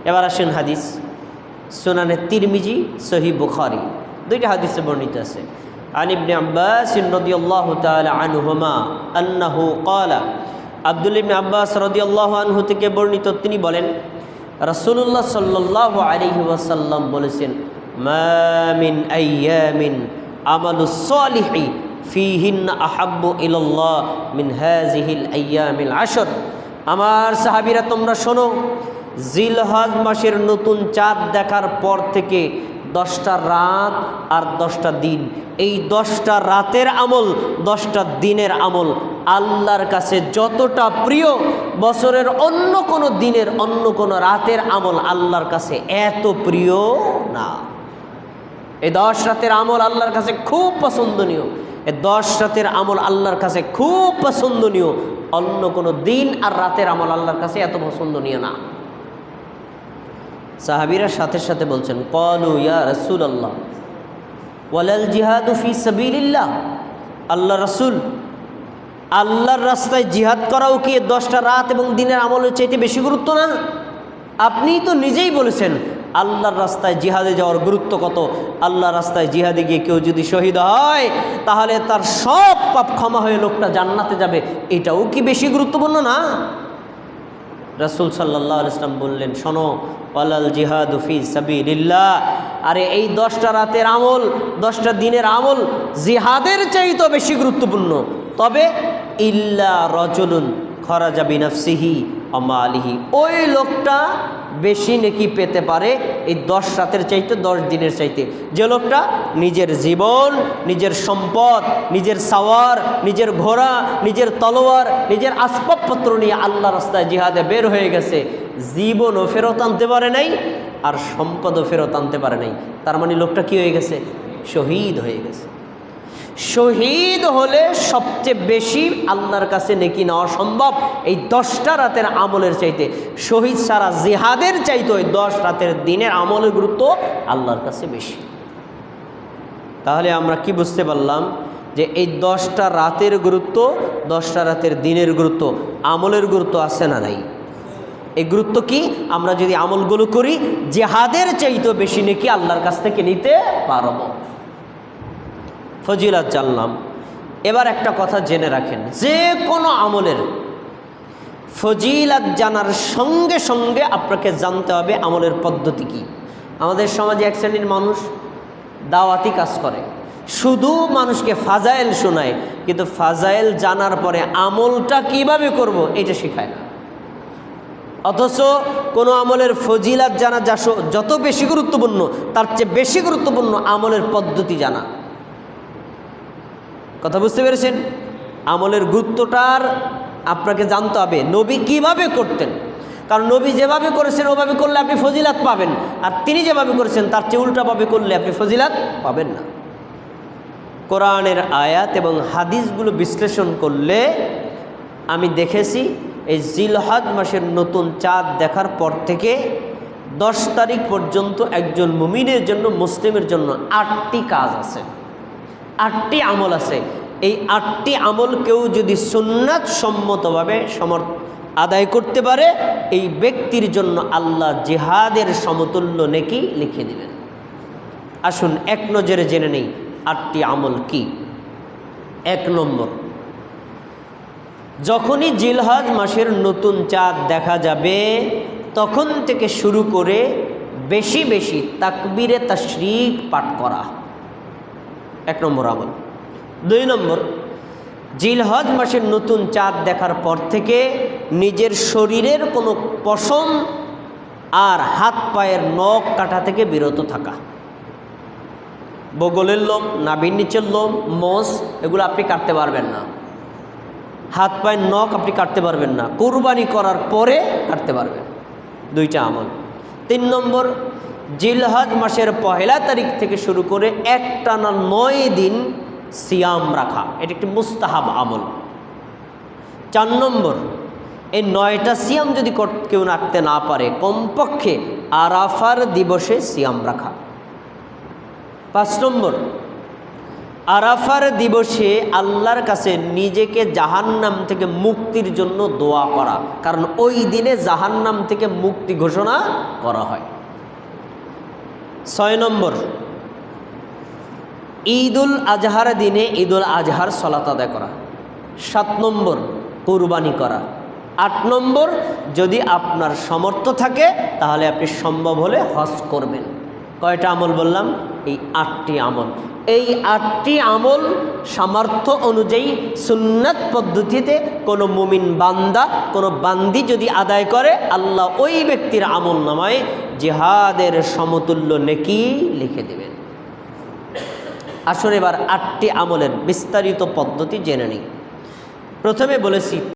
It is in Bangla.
এবার আসেন হাদিস সোনানে তিরমিজি সহি বুখারি দুইটা হাদিসে বর্ণিত আছে عن ابن عباس رضي الله تعالى عنهما أنه قال আব্দুল ইবনে আব্বাস রাদিয়াল্লাহু আনহু থেকে বর্ণিত তিনি বলেন রাসূলুল্লাহ সাল্লাল্লাহু আলাইহি ওয়াসাল্লাম বলেছেন মা মিন আইয়ামিন আমালুস সালিহি ফিহিন আহাব্বু ইলাল্লাহ মিন হাযিহিল আইয়ামিল আশর আমার সাহাবীরা তোমরা শোনো জিলহজ মাসের নতুন চাঁদ দেখার পর থেকে দশটা রাত আর দশটা দিন। এই দশটা রাতের আমল, দশটা দিনের আমল আল্লাহর কাছে যতটা প্রিয়, বছরের অন্য কোনো দিনের, অন্য কোনো রাতের আমল আল্লাহর কাছে এত প্রিয় না। এই দশ রাতের আমল আল্লাহর কাছে খুব পছন্দনীয়। এই দশ রাতের আমল আল্লাহর কাছে খুব পছন্দনীয়। অন্য কোনো দিন আর রাতের আমল আল্লাহর কাছে এত পছন্দনীয় না। সাহাবিরা সাথে সাথে বলছেন, কলু ইয়া রসুল আল্লাহ ওয়ালাল জিহাদু ফি সাবিলিল্লাহ। আল্লাহ রসুল, আল্লাহর রাস্তায় জিহাদ করাও কি দশটা রাত এবং দিনের আমলের চাইতে বেশি গুরুত্ব না? আপনি তো নিজেই বলেছেন, আল্লাহর রাস্তায় জিহাদে যাওয়ার গুরুত্ব কত? আল্লাহর রাস্তায় জিহাদে গিয়ে কেউ যদি শহীদ হয়, তাহলে তার সব পাপ ক্ষমা হয়ে লোকটা জান্নাতে যাবে। এটাও কি বেশি গুরুত্বপূর্ণ না? রাসুল সাল্লাহ ইসলাম বললেন, শোনো পালাল জিহাদ ফি সাবিল্লা আরে এই দশটা রাতের আমল, দশটা দিনের আমল জিহাদের চাইতো বেশি গুরুত্বপূর্ণ। তবে, ইল্লা রজলুন খরাজা অমা আলিহি ওই লোকটা বেশি নেকি পেতে পারে এই দশ রাতের চাইতে দশ দিনের চাইতে। যে লোকটা নিজের জীবন, নিজের সম্পদ, নিজের সাওয়ার, নিজের ঘোড়া, নিজের তলোয়ার, নিজের আসবাবপত্র নিয়ে আল্লাহ রাস্তায় জিহাদে বের হয়ে গেছে। জীবনও ফেরত আনতে পারে নাই আর সম্পদও ফেরত আনতে পারে নাই। তার মানে লোকটা কি হয়ে গেছে? শহীদ হয়ে গেছে। শহীদ হলে সবচেয়ে বেশি আল্লাহর কাছে নেকি নেওয়া সম্ভব এই দশটা রাতের আমলের চাইতে। শহীদ সারা জিহাদের চাইতে ওই দশ রাতের দিনের আমলের গুরুত্ব আল্লাহর কাছে বেশি। তাহলে আমরা কি বুঝতে পারলাম যে এই দশটা রাতের গুরুত্ব, দশটা রাতের দিনের গুরুত্ব, আমলের গুরুত্ব আছে না নাই? এই গুরুত্ব কি? আমরা যদি আমলগুলো করি, জেহাদের চাইতেও বেশি নাকি আল্লাহর কাছ থেকে নিতে পারব। ফজিলাত জানলাম। এবার একটা কথা জেনে রাখেন, যে কোনো আমলের ফজিলাত জানার সঙ্গে সঙ্গে আপনাকে জানতে হবে আমলের পদ্ধতি কি। আমাদের সমাজে এক শ্রেণির মানুষ দাওয়াতি কাজ করে। শুধু মানুষকে ফাজাইল শোনায়, কিন্তু ফাজাইল জানার পরে আমলটা কীভাবে করব এটা শেখায় না। অথচ কোনো আমলের ফজিলাত জানা যা যত বেশি গুরুত্বপূর্ণ, তার চেয়ে বেশি গুরুত্বপূর্ণ আমলের পদ্ধতি জানা। কথা বুঝতে পেরেছেন? আমলের গুরুত্বটার আপনাকে জানতে হবে। নবী কীভাবে করতেন? কারণ নবী যেভাবে করেছেন, ওভাবে করলে আপনি ফজিলাত পাবেন। আর তিনি যেভাবে করেছেন, তার চেয়ে উল্টাভাবে করলে আপনি ফজিলাত পাবেন না। কোরআনের আয়াত এবং হাদিসগুলো বিশ্লেষণ করলে আমি দেখেছি, এই জিলহাজ মাসের নতুন চাঁদ দেখার পর থেকে দশ তারিখ পর্যন্ত একজন মুমিনের জন্য, মুসলিমের জন্য আটটি কাজ আছে। আটটি আমল আছে। এই আটটি আমল কেউ যদি সুন্নাত সম্মতভাবে সমর আদায় করতে পারে, এই ব্যক্তির জন্য আল্লাহ জিহাদের সমতুল্য নেকি লিখে দিবেন। আসুন, এক নজরে জেনে নেই আটটি আমল কি। এক নম্বর, যখনই জিলহাজ মাসের নতুন চাঁদ দেখা যাবে, তখন থেকে শুরু করে বেশি বেশি তাকবিরে তাশরিক পাঠ করা। এক নম্বর আমল। দুই নম্বর, জিলহজ মাসের নতুন চাঁদ দেখার পর থেকে নিজের শরীরের কোনো পশম আর হাত পায়ের নখ কাটা থেকে বিরত থাকা। বগলের লোম, নাভির নিচের লোম মোষ এগুলো আপনি কাটতে পারবেন না। হাত পায়ের নখ আপনি কাটতে পারবেন না। কোরবানি করার পরে কাটতে পারবেন। দুইটা আমল। তিন নম্বর জিলহজ মাসের পহেলা তারিখ থেকে শুরু করে একটানা নয় দিন সিয়াম রাখা। এটা একটি মুস্তাহাব আমল। চার নম্বর, এই নয়টা সিয়াম যদি কেউ রাখতে না পারে, কমপক্ষে আরাফার দিবসে সিয়াম রাখা। পাঁচ নম্বর, আরাফার দিবসে আল্লাহর কাছে নিজেকে জাহান্নাম থেকে মুক্তির জন্য দোয়া করা। কারণ ওই দিনে জাহান্নাম থেকে মুক্তি ঘোষণা করা হয়। ছয় নম্বর। ঈদুল আজহার দিনে ঈদুল আজহার সলাত আদায় করা। সাত নম্বর, কোরবানি করা। আট নম্বর, যদি আপনার সমর্থ থাকে, তাহলে আপনি সম্ভব হলে হজ করবেন। কয়টা আমল বললাম? এই আটটি আমল। এই আটটি আমল সামর্থ্য অনুযায়ী সুন্নাত পদ্ধতিতে কোনো মুমিন বান্দা, কোনো বান্দি যদি আদায় করে, আল্লাহ ওই ব্যক্তির আমল নামায় জেহাদের সমতুল্য নেকি লিখে দেবেন। আসলে এবার আটটি আমলের বিস্তারিত পদ্ধতি জেনে নিই। প্রথমে বলেছি